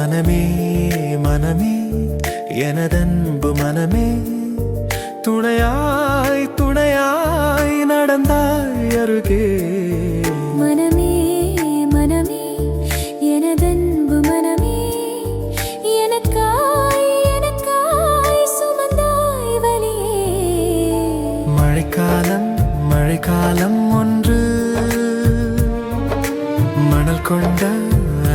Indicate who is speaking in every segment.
Speaker 1: மனமே மனமே எனதன்பு மனமே. துணையாய் துணையாய் நடந்தாய் அருகே.
Speaker 2: மனமே மனமே எனதன்பு மனமே. எனக்காய் எனக்காய் சுமந்தாய் வலியே
Speaker 1: மழைக்காலம் மழைக்காலம் ஒன்று. மணல் கொண்ட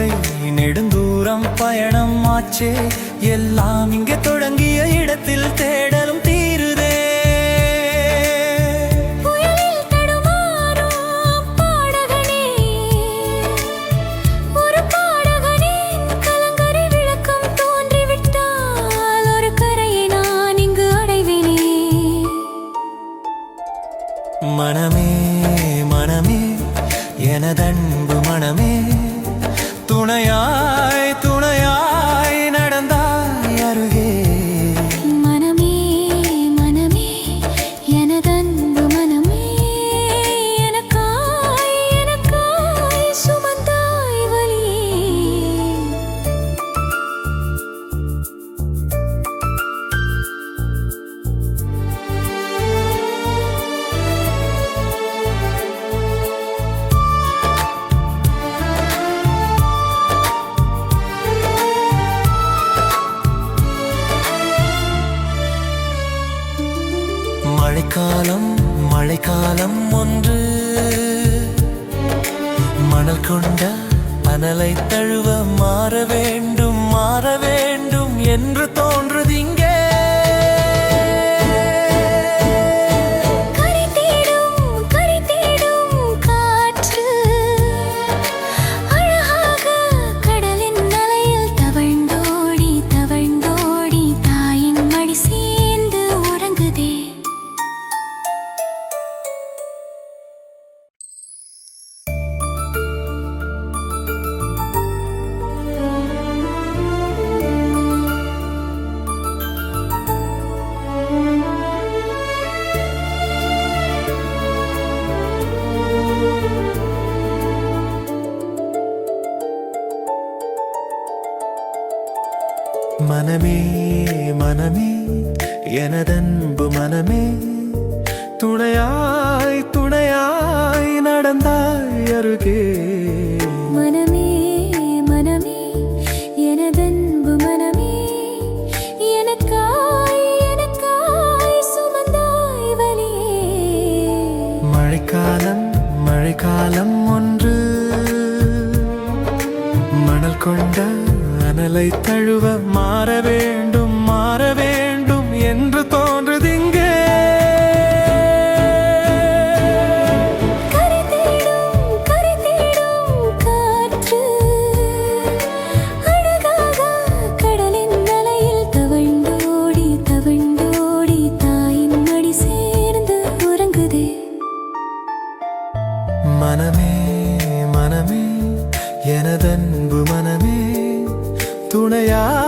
Speaker 1: வாழ்க்கை நெடுந்தூரம் பயணம் ஆச்சே. எல்லாம் இங்கே தொடங்கிய இடத்தில் தேடலும் dünyaya கொண்ட அனலை தழுவ மாற வேண்டும். மனமே மனமே எனதன்பு மனமே துணையா மணலை தழுவ மாற வேண்டும் மாற வேண்டும் துணையா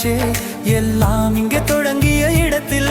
Speaker 1: ஆச்சே எல்லாம் இங்க தொடங்கிய இடத்தில்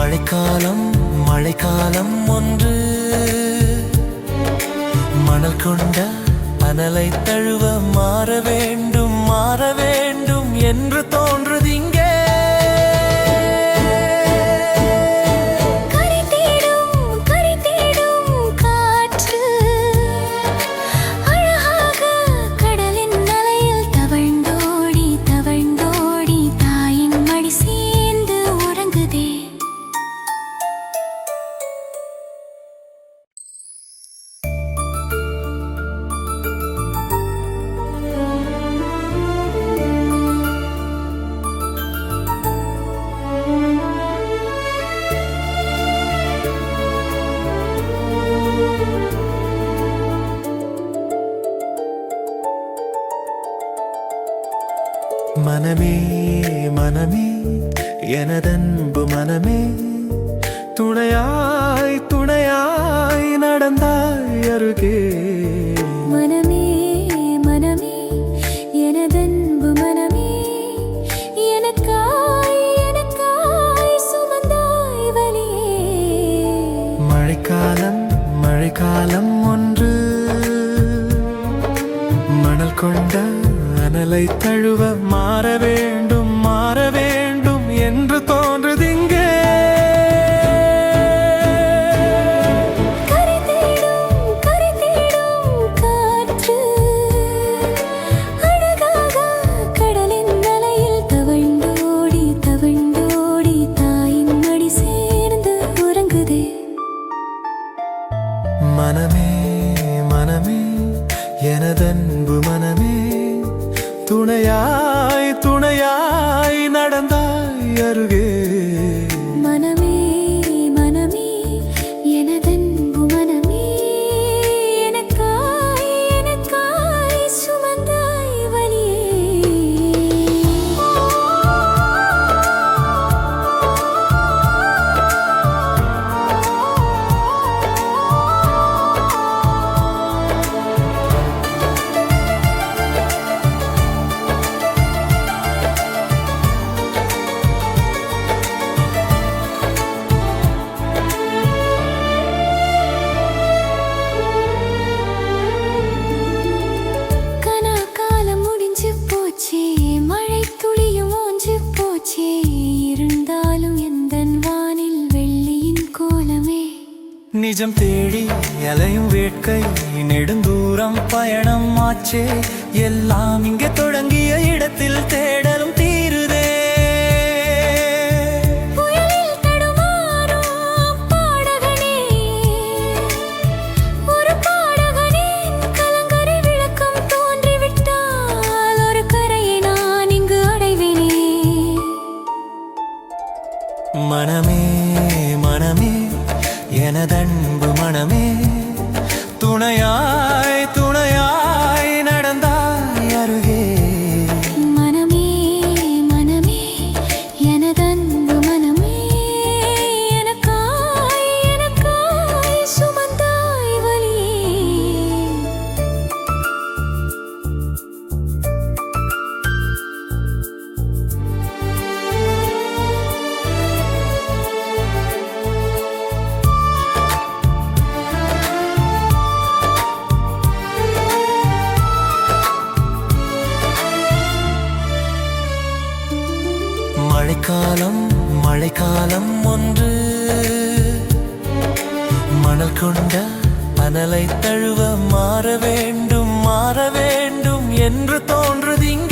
Speaker 1: மழைக்காலம் மழைக்காலம் ஒன்று. மணல் கொண்ட அனலை தழுவ மாற வேண்டும் மாற வேண்டும் என்று தோன்று எனதன்பு மனமே துணையாய் துணையாய் நடந்தாய் அருகே.
Speaker 2: மனமே மனமே எனதன்பு மனமே எனக்காய் எனக்காய் சுமந்தாய் வழியே.
Speaker 1: மழைக்காலம் மழைக்காலம் ஒன்று. மணல் கொண்ட அனலை தழுவ மாற வேண்டும். நெஞ்சம் தேடி அலையும் வேட்கை நெடுந்தூரம் பயணம் ஆச்சே. எல்லாம் இங்கே ஒன்று. மணல் கொண்ட அனலை தழுவ மாற வேண்டும் மாற வேண்டும் என்று தோன்றுதிங்க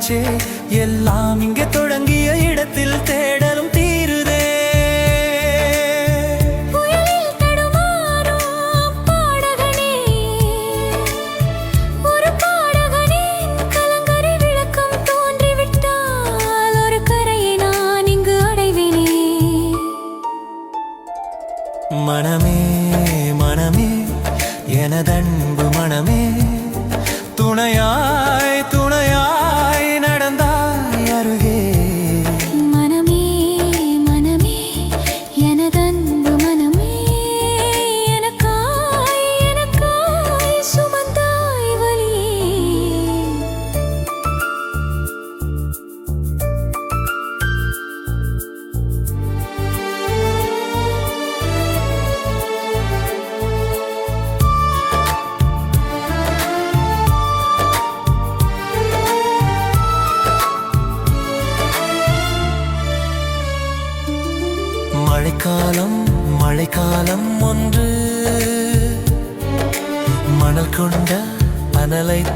Speaker 1: நினைச்சே எல்லாம் இங்கே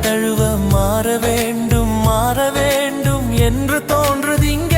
Speaker 1: தழுவ மாற வேண்டும் மாற வேண்டும் என்று தோன்றுதிங்க